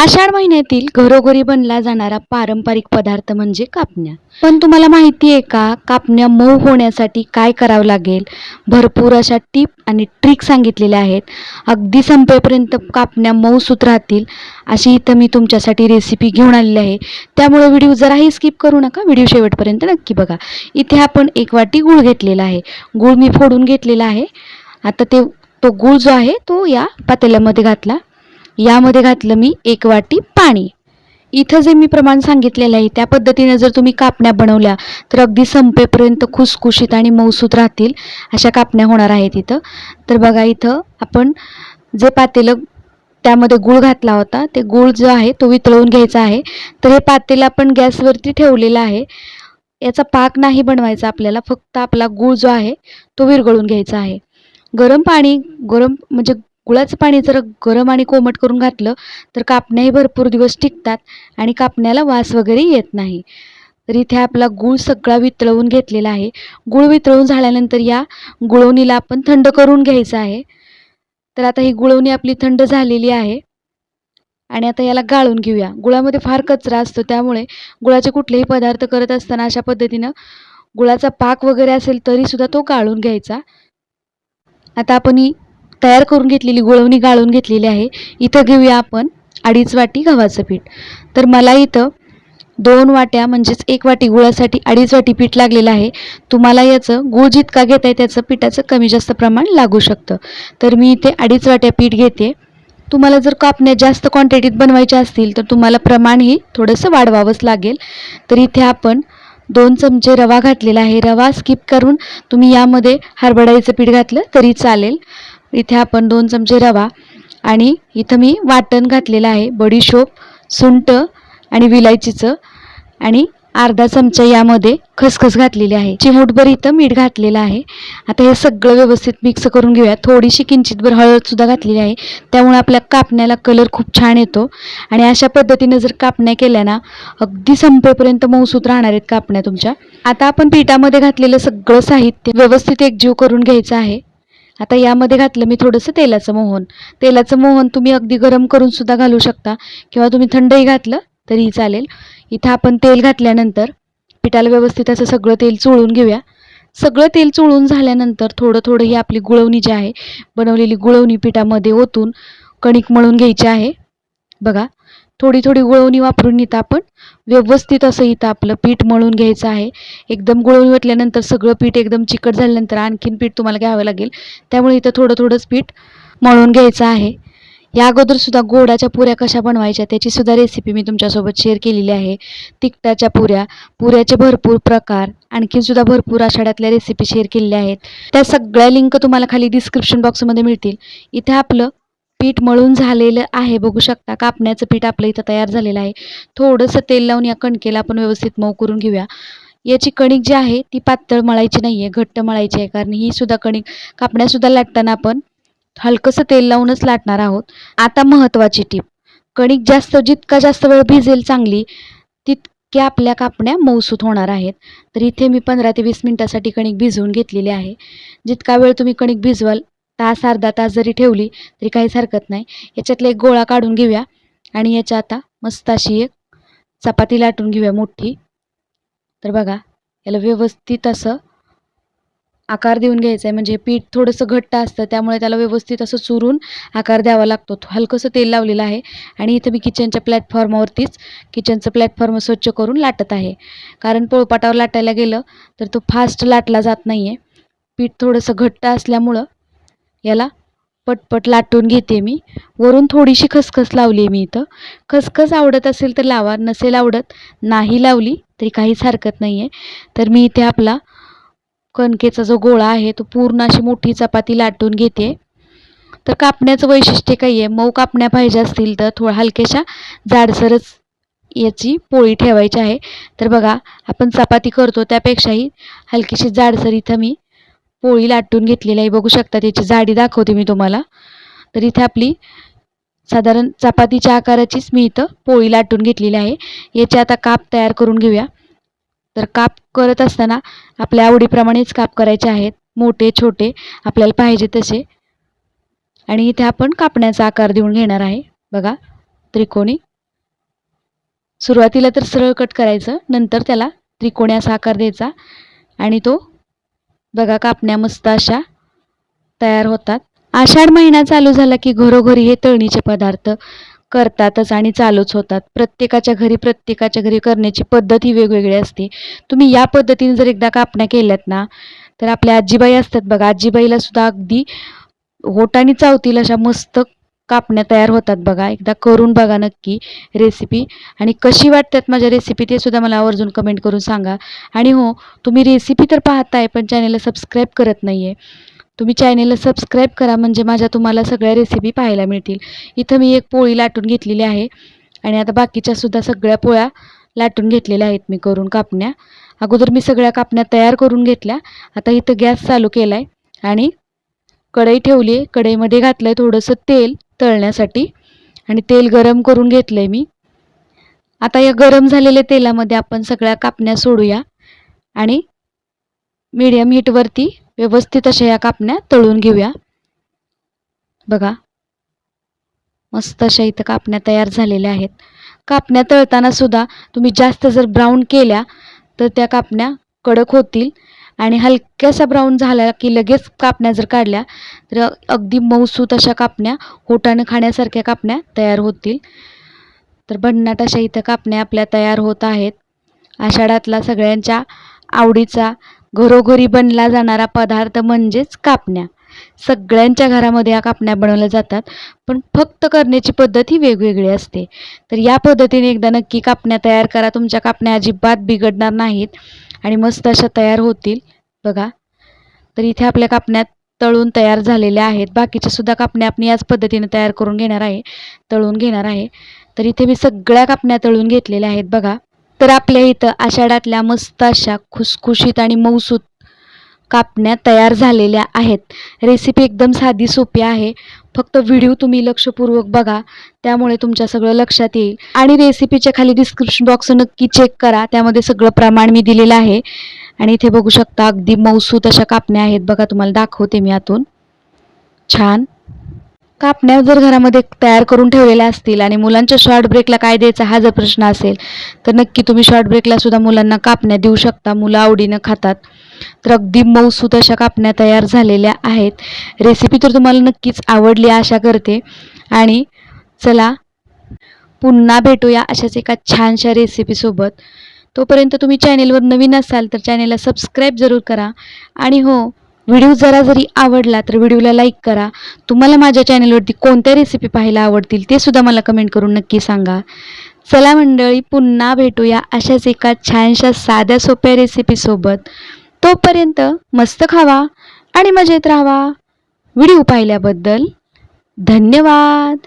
आषाढ महिन्यातील घरोघरी बनला जाणारा पारंपरिक पदार्थ म्हणजे कापण्या. पण तुम्हाला माहिती आहे का कापण्या मऊ होण्यासाठी काय करावं लागेल? भरपूर अशा टीप आणि ट्रिक सांगितलेल्या आहेत. अगदी संपेपर्यंत कापण्या मऊ सूत राहतील अशी इथं मी तुमच्यासाठी रेसिपी घेऊन आलेली आहे. त्यामुळे व्हिडिओ जराही स्किप करू नका व्हिडिओ शेवटपर्यंत नक्की बघा. इथे आपण एक वाटी गूळ घेतलेला आहे. गूळ मी फोडून घेतलेला आहे. आता ते तो गूळ जो आहे तो या पातेल्यामध्ये घातला. यामध्ये घातलं मी एक वाटी पाणी. इथं जे मी प्रमाण सांगितलेलं आहे त्या पद्धतीने जर तुम्ही कापण्या बनवल्या तर अगदी संपेपर्यंत खुसखुशीत आणि मऊसूत राहतील अशा कापण्या होणार आहेत इथं. तर बघा इथं आपण जे पातेलं त्यामध्ये गूळ घातला होता ते गूळ जो आहे तो वितळवून घ्यायचा आहे. तर हे पातेलं आपण गॅसवरती ठेवलेलं आहे. याचा पाक नाही बनवायचा आपल्याला फक्त आपला गूळ जो आहे तो विरघळून घ्यायचा आहे. गरम पाणी गरम म्हणजे गुळाचं पाणी जर गरम आणि कोमट करून घातलं तर कापण्याही भरपूर दिवस टिकतात आणि कापण्याला वास वगैरे येत नाही. तर इथे आपला गूळ सगळा वितळवून घेतलेला आहे. गूळ वितळवून झाल्यानंतर या गुळवणीला आपण थंड करून घ्यायचं आहे. तर आता ही गुळवणी आपली थंड झालेली आहे. आणि आता याला गाळून घेऊया. गुळामध्ये फार कचरा असतो त्यामुळे गुळाचे कुठलेही पदार्थ करत असताना अशा पद्धतीनं गुळाचा पाक वगैरे असेल तरीसुद्धा तो गाळून घ्यायचा. आता आपण ही तयार करून घेतलेली गुळवणी गाळून घेतलेली आहे. इथं घेऊया आपण अडीच वाटी गव्हाचं पीठ. तर मला इथं दोन वाट्या म्हणजेच एक वाटी गुळासाठी अडीच वाटी पीठ लागलेलं आहे. तुम्हाला याचं गूळ जितका घेताय आहे त्याचं पिठाचं कमी जास्त प्रमाण लागू शकतं. तर मी इथे अडीच वाट्या पीठ घेते. तुम्हाला जर कापण्या जास्त क्वांटिटीत बनवायच्या असतील तर तुम्हाला प्रमाणही थोडंसं वाढवावंच लागेल. तर इथे आपण दोन चमचे रवा घातलेला आहे. रवा स्किप करून तुम्ही यामध्ये हरभडाईचं पीठ घातलं तरी चालेल. इथे आपण दोन चमचे रवा आणि इथं मी वाटण घातलेलं आहे. बडीशोप सुंट आणि विलायचीचं आणि अर्धा चमचा यामध्ये खसखस घातलेली आहे. चिमूटभर इथं मीठ घातलेलं आहे. आता हे सगळं व्यवस्थित मिक्स करून घेऊया. थोडीशी किंचितभर हळदसुद्धा घातलेली आहे. त्यामुळे आपल्या कापण्याला कलर खूप छान येतो. आणि अशा पद्धतीनं जर कापण्या केल्या ना अगदी संपेपर्यंत मौसूत राहणार आहेत कापण्या तुमच्या. आता आपण पिठामध्ये घातलेलं सगळं साहित्य व्यवस्थित एकजीव करून घ्यायचं आहे. आता यामध्ये घातलं मी थोडंसं तेलाचं मोहन. तेलाचं मोहन तुम्ही अगदी गरम करून सुद्धा घालू शकता. किंवा तुम्ही थंडही घातलं तरीही चालेल. इथं आपण तेल घातल्यानंतर पिठाला व्यवस्थित असं सगळं तेल चोळून घेऊया. सगळं तेल चोळून झाल्यानंतर थोडं थोडं ही आपली गुळवणी जी आहे बनवलेली गुळवणी पिठामध्ये ओतून कणिक मळून घ्यायची आहे. बघा थोडी थोडी गुळवणी वापरून इथं आपण व्यवस्थित असं इथं आपलं पीठ मळून घ्यायचं आहे. एकदम गुळून ओतल्यानंतर सगळं पीठ एकदम चिकट झाल्यानंतर आणखीन पीठ तुम्हाला घ्यावं लागेल. त्यामुळे इथं थोडं थोडंच पीठ मळून घ्यायचं आहे. या अगोदरसुद्धा गोडाच्या पुऱ्या कशा बनवायच्या त्याचीसुद्धा रेसिपी मी तुमच्यासोबत शेअर केलेली आहे. तिखटाच्या पुऱ्या पुऱ्याचे भरपूर प्रकार आणखीनसुद्धा भरपूर आषाढ्यातल्या रेसिपी शेअर केलेल्या आहेत. त्या सगळ्या लिंक तुम्हाला खाली डिस्क्रिप्शन बॉक्समध्ये मिळतील. इथे आपलं पीठ मळून झालेलं आहे. बघू शकता कापण्याचं पीठ आपलं इथं तयार झालेलं आहे. थोडंसं तेल लावून या कणकेला आपण व्यवस्थित मऊ करून घेऊया. याची कणिक जी आहे ती पातळ मळायची नाही आहे घट्ट मळायची आहे. कारण ही सुद्धा कणिक कापण्यासुद्धा लाटताना आपण हलकंसं तेल लावूनच लाटणार आहोत. आता महत्त्वाची टीप. कणिक जास्त जितका जास्त वेळ भिजेल चांगली तितक्या आपल्या कापण्या मऊसूत होणार आहेत. तर इथे मी पंधरा ते वीस मिनटासाठी कणिक भिजवून घेतलेली आहे. जितका वेळ तुम्ही कणिक भिजवाल तास अर्धा तास जरी ठेवली तरी काहीच हरकत नाही. याच्यातला एक गोळा काढून घेऊया. आणि याच्या आता मस्त अशी एक चपाती लाटून घेऊया मोठी. तर बघा याला व्यवस्थित असं आकार देऊन घ्यायचा आहे म्हणजे पीठ थोडंसं घट्ट असतं त्यामुळे त्याला व्यवस्थित असं चुरून आकार द्यावा लागतो. हलकंसं तेल लावलेलं आहे. आणि इथं मी किचनच्या प्लॅटफॉर्मवरतीच किचनचं प्लॅटफॉर्म स्वच्छ करून लाटत आहे. कारण पोळपाटावर लाटायला गेलं तर तो फास्ट लाटला जात नाही आहे पीठ थोडंसं घट्ट असल्यामुळं याला पटपट लाटून घेते मी. वरून थोडीशी खसखस लावली आहे मी इथं. खसखस आवडत असेल तर लावा नसेल आवडत नाही लावली तरी काहीच हरकत नाही आहे तर मी इथे आपला कणकेचा जो गोळा आहे तो पूर्ण अशी मोठी चपाती लाटून घेते. तर कापण्याचं वैशिष्ट्य काही आहे मऊ कापण्या पाहिजे असतील तर थोडं हलक्याशा जाडसरच याची पोळी ठेवायची आहे. तर बघा आपण चपाती करतो त्यापेक्षाही हलकीशी जाडसर इथं मी पोळी लाटून घेतलेली आहे. बघू शकता त्याची जाडी दाखवते मी तुम्हाला. तर इथे आपली साधारण चपातीच्या आकाराचीच मी इथं पोळी लाटून घेतलेली आहे. याचे आता काप तयार करून घेऊया. तर काप करत असताना आपल्या आवडीप्रमाणेच काप करायचे आहेत. मोठे छोटे आपल्याला पाहिजे तसे. आणि इथे आपण कापण्याचा आकार देऊन घेणार आहे. बघा त्रिकोणी. सुरुवातीला तर सरळ कट करायचं. नंतर त्याला त्रिकोणी असा आकार द्यायचा. आणि तो बघा कापण्या मस्त अशा तयार होतात. आषाढ महिना चालू झाला की घरोघरी हे तळणीचे पदार्थ करतातच आणि चालूच होतात. प्रत्येकाच्या घरी प्रत्येकाच्या घरी करण्याची पद्धत ही वेगवेगळी असते. तुम्ही या पद्धतीने जर एकदा कापण्या केल्यात ना तर आपल्या आजीबाई असतात बघा. आजीबाईला सुद्धा अगदी होटाने चावतील अशा मस्त कापण्या तयार होतात बघा. एकदा करून बघा नक्की रेसिपी आणि कशी वाटतात माझ्या रेसिपी ते सुद्धा मला आवर्जून कमेंट करून सांगा. आणि हो तुम्ही रेसिपी तर पाहताय पण चॅनेलला सबस्क्राईब करत नाही आहे तुम्ही चॅनेलला सबस्क्राईब करा म्हणजे माझ्या तुम्हाला सगळ्या रेसिपी पाहायला मिळतील. इथं मी एक पोळी लाटून घेतलेली आहे. आणि आता बाकीच्या सुद्धा सगळ्या पोळ्या लाटून घेतलेल्या आहेत मी करून कापण्या. अगोदर मी सगळ्या कापण्या तयार करून घेतल्या. आता इथं गॅस चालू केला आहे आणि कढई ठेवली आहे कढईमध्ये घातलं आहे थोडंसं तेल. तळण्यासाठी. आणि तेल गरम करून घेतलं आहे मी. आता या गरम झालेल्या तेलामध्ये आपण सगळ्या कापण्या सोडूया. आणि मीडियम हीटवरती व्यवस्थित अशा या कापण्या तळून घेऊया. बघा. मस्त अशा इथं कापण्या तयार झालेल्या आहेत. कापण्या तळताना सुद्धा तुम्ही जास्त जर ब्राऊन केल्या तर त्या कापण्या कडक होतील. आणि हलक्यासा ब्राऊन झाला की लगेच कापण्या जर काढल्या तर अगदी मऊसूत अशा कापण्या होटानं खाण्यासारख्या कापण्या तयार होतील. तर भन्नाट अशा इथं कापण्या आपल्या तयार होत आहेत. आषाढातला सगळ्यांच्या आवडीचा घरोघरी बनला जाणारा पदार्थ म्हणजेच कापण्या. सगळ्यांच्या घरामध्ये या कापण्या बनवल्या जातात पण फक्त करण्याची पद्धत ही वेगवेगळी असते. तर या पद्धतीने एकदा नक्की कापण्या तयार करा. तुमच्या कापण्या अजिबात बिघडणार नाहीत. आणि मस्त अशा तयार होतील. बघा. तर इथे आपल्या कापण्या तळून तयार झालेल्या आहेत. बाकीच्या सुद्धा कापण्या आपण याच पद्धतीने तयार करून घेणार आहे. तळून घेणार आहे. तर इथे मी सगळ्या कापण्या तळून घेतलेल्या आहेत. बघा. तर आपल्या इथं आषाढातल्या मस्त अशा खुसखुशीत आणि मऊसूत कापण्या तयार झालेल्या आहेत. रेसिपी एकदम साधी सोपी आहे. फक्त व्हिडिओ तुम्ही लक्षपूर्वक बघा. त्यामुळे तुमच्या सगळं लक्षात येईल. आणि रेसिपीच्या खाली डिस्क्रिप्शन बॉक्स नक्की चेक करा. त्यामध्ये सगळं प्रमाण मी दिलेलं आहे. आणि इथे बघू शकता अगदी मौसूत अशा कापण्या आहेत. बघा तुम्हाला दाखवते मी आतून. छान. कापण्या जर घरामध्ये तयार करून ठेवलेल्या असतील आणि मुलांच्या शॉर्ट ब्रेकला काय द्यायचा हा जर प्रश्न असेल तर नक्की तुम्ही शॉर्ट ब्रेकला सुद्धा मुलांना कापण्या देऊ शकता. मुलं आवडीनं खातात. तर अगदी मऊसूत अशा कापण्या तयार झालेल्या आहेत. रेसिपी तर तुम्हाला नक्कीच आवडली आशा करते. आणि चला पुन्हा भेटूया अशाच एका छानशा रेसिपीसोबत तोपर्यंत तुम्ही चॅनेलवर नवीन असाल तर चॅनेलला सबस्क्राईब जरूर करा. आणि हो व्हिडिओ जरा जरी आवडला तर व्हिडिओला लाईक करा. तुम्हाला माझ्या चॅनलवरती कोणत्या रेसिपी पाहायला आवडतील ते सुद्धा मला कमेंट करून नक्की सांगा. चला मंडळी पुन्हा भेटूया अशाच एका छानशा साध्या सोप्या रेसिपीसोबत तोपर्यंत मस्त खावा आणि मजेत राहावा. व्हिडिओ पाहिल्याबद्दल धन्यवाद.